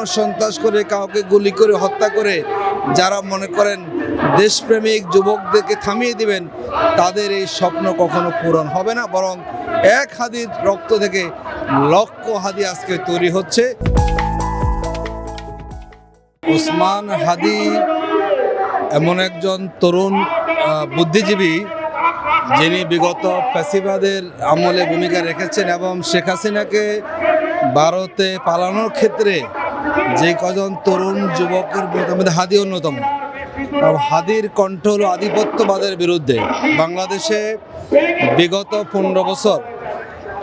কোনো সন্ত্রাস করে, কাউকে গুলি করে, হত্যা করে, যারা মনে করেন দেশপ্রেমিক যুবকদেরকে থামিয়ে দিবেন, তাদের এই স্বপ্ন কখনো পূরণ হবে না। বরং এক হাদির রক্ত থেকে লক্ষ হাদি আজকে তৈরি হচ্ছে। ওসমান হাদি এমন একজন তরুণ বুদ্ধিজীবী, যিনি বিগত ফ্যাসিবাদের আমলে ভূমিকা রেখেছেন এবং শেখ হাসিনাকে ভারতে পালানোর ক্ষেত্রে যে কজন তরুণ যুবকের মধ্যে হাদি অন্যতম। হাদির কণ্ঠ হলো আধিপত্যবাদের বিরুদ্ধে। বাংলাদেশে বিগত পনেরো বছর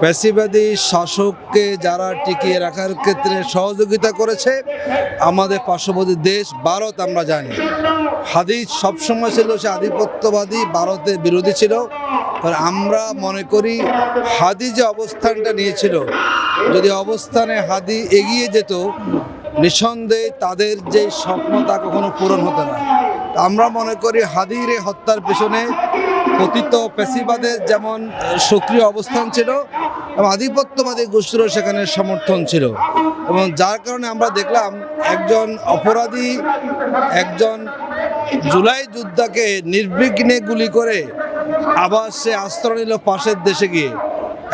ফ্যাসিবাদী শাসককে যারা টিকিয়ে রাখার ক্ষেত্রে সহযোগিতা করেছে, আমাদের পার্শ্ববর্তী দেশ ভারত আমরা জানি। হাদি সবসময় ছিল সে আধিপত্যবাদী, ভারতের বিরোধী ছিল। আমরা মনে করি হাদি যে অবস্থানটা নিয়েছিল, যদি অবস্থানে হাদি এগিয়ে যেত, নিঃসন্দেহে তাদের যে স্বপ্ন তা কখনো পূরণ হতো না। আমরা মনে করি হাদির এই হত্যার পেছনে কথিত পেশিবাদের যেমন সক্রিয় অবস্থান ছিল এবং আধিপত্যবাদী গোষ্ঠীরও সেখানে সমর্থন ছিল। এবং যার কারণে আমরা দেখলাম একজন অপরাধী, একজন জুলাই যোদ্ধাকে নির্বিঘ্নে গুলি করে আবার সে আশ্রয় নিল পাশের দেশে গিয়ে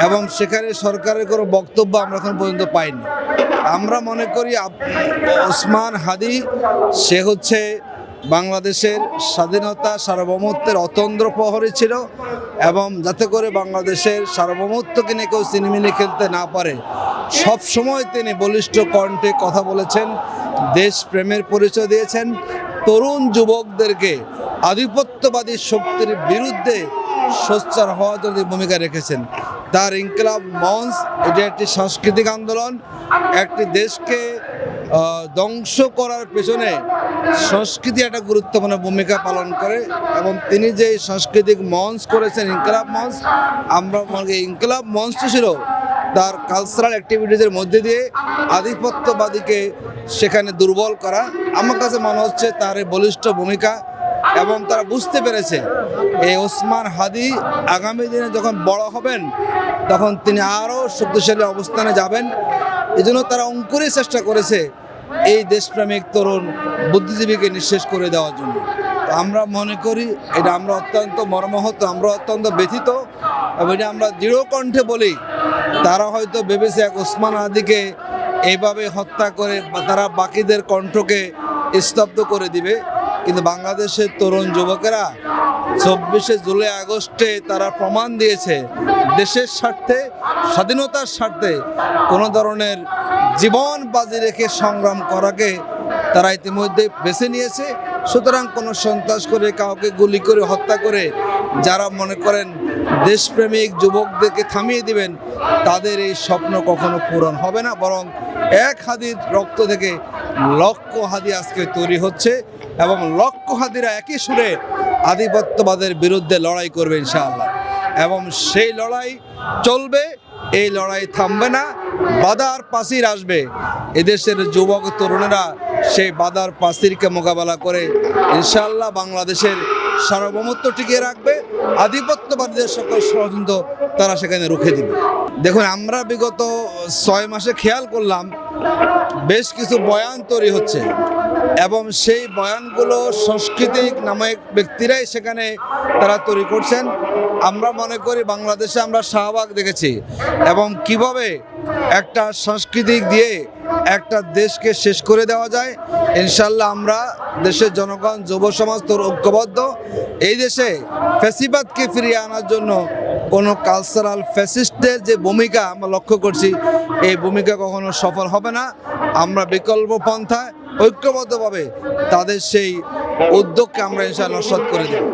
এবং সেখানে সরকারের কোনো বক্তব্য আমরা এখন পর্যন্ত পাইনি। আমরা মনে করি ওসমান হাদি, সে হচ্ছে বাংলাদেশের স্বাধীনতা সার্বভৌমত্বের অতন্দ্র প্রহরী ছিল এবং যাতে করে বাংলাদেশের সার্বভৌমত্বকে নিয়ে কেউ সিনেমিনি খেলতে না পারে সব সময় তিনি বলিষ্ঠ কণ্ঠে কথা বলেছেন দেশ প্রেমের পরিচয় দিয়েছেন। তরুণ যুবকদেরকে আধিপত্যবাদী শক্তির বিরুদ্ধে সোচ্চার হওয়ার জন্য ভূমিকা রেখেছেন। তার ইনকলাব মঞ্চ, এটি একটি সাংস্কৃতিক আন্দোলন, একটি দেশকে ধ্বংস করার পেছনে সংস্কৃতি একটা গুরুত্বপূর্ণ ভূমিকা পালন করে এবং তিনি যে সাংস্কৃতিক মঞ্চ করেছেন, ইনকলাব মঞ্চ, আমরা মনে ইনকলাব মঞ্চ ছিল তার কালচারাল অ্যাক্টিভিটিজের মধ্যে দিয়ে আধিপত্যবাদীকে সেখানে দুর্বল করা। আমার কাছে মনে হচ্ছে তার বলিষ্ঠ ভূমিকা এবং তারা বুঝতে পেরেছে, এই ওসমান হাদি আগামী দিনে যখন বড় হবেন, তখন তিনি আরও শক্তিশালী অবস্থানে যাবেন। এজন্য তারা অঙ্কুরে চেষ্টা করেছে এই দেশপ্রেমিক তরুণ বুদ্ধিজীবীকে নিঃশেষ করে দেওয়ার জন্য। আমরা মনে করি, এটা আমরা অত্যন্ত মর্মাহত, আমরা অত্যন্ত ব্যথিত এবং এটা আমরা দৃঢ় কণ্ঠে বলি, তারা হয়তো ভেবেছে এক ওসমান আদিকে এইভাবে হত্যা করে তারা বাকিদের কণ্ঠকে স্তব্ধ করে দিবে। কিন্তু বাংলাদেশের তরুণ যুবকেরা চব্বিশে জুলাই, আগস্টে তারা প্রমাণ দিয়েছে দেশের স্বার্থে, স্বাধীনতার স্বার্থে কোনো ধরনের জীবন বাজি রেখে সংগ্রাম করাকে তারা ইতিমধ্যে বেছে নিয়েছে। সুতরাং কোনো সন্ত্রাস করে, কাউকে গুলি করে, হত্যা করে যারা মনে করেন দেশপ্রেমিক যুবকদেরকে থামিয়ে দিবেন, তাদের এই স্বপ্ন কখনো পূরণ হবে না। বরং এক হাদির রক্ত থেকে লক্ষ হাদি আজকে তৈরি হচ্ছে। এবং লক্ষ হাদিরা একই সুরে আধিপত্যবাদের বিরুদ্ধে লড়াই করবে ইনশাআল্লাহ। এবং সেই লড়াই চলবে, এই লড়াই থামবে না বাদার পাশির আসবে। এদেশের যুবক, তরুণেরা সেই বাদার পাশিরকে মোকাবেলা করে ইনশাআল্লাহ বাংলাদেশের সার্বভৌমত্ব টিকিয়ে রাখবে, আধিপত্যবাদীদের সকল ষড়যন্ত্র তারা সেখানে রুখে দিবে। দেখুন, আমরা বিগত ছয় মাসে খেয়াল করলাম, বেশ কিছু বয়ান তৈরি হচ্ছে। এবং সেই বয়ানগুলো সাংস্কৃতিক নামক ব্যক্তিরাই সেখানে তারা তৈরি করছেন। আমরা মনে করি বাংলাদেশে আমরা শাহবাগ দেখেছি এবং কীভাবে একটা সাংস্কৃতিক দিয়ে একটা দেশকে শেষ করে দেওয়া যায়, ইনশাল্লাহ আমরা দেশের জনগণ, যুব সমাজ তোর ঐক্যবদ্ধ। এই দেশে ফ্যাসিবাদকে ফিরিয়ে আনার জন্য কোনো কালচারাল ফ্যাসিস্টের যে ভূমিকা আমরা লক্ষ্য করছি, এই ভূমিকা কখনো সফল হবে না। আমরা বিকল্প পন্থায় ঐক্যবদ্ধভাবে তাদের সেই উদ্যোগকে আমরা ইনশাআল্লাহ সৎ করে দেব।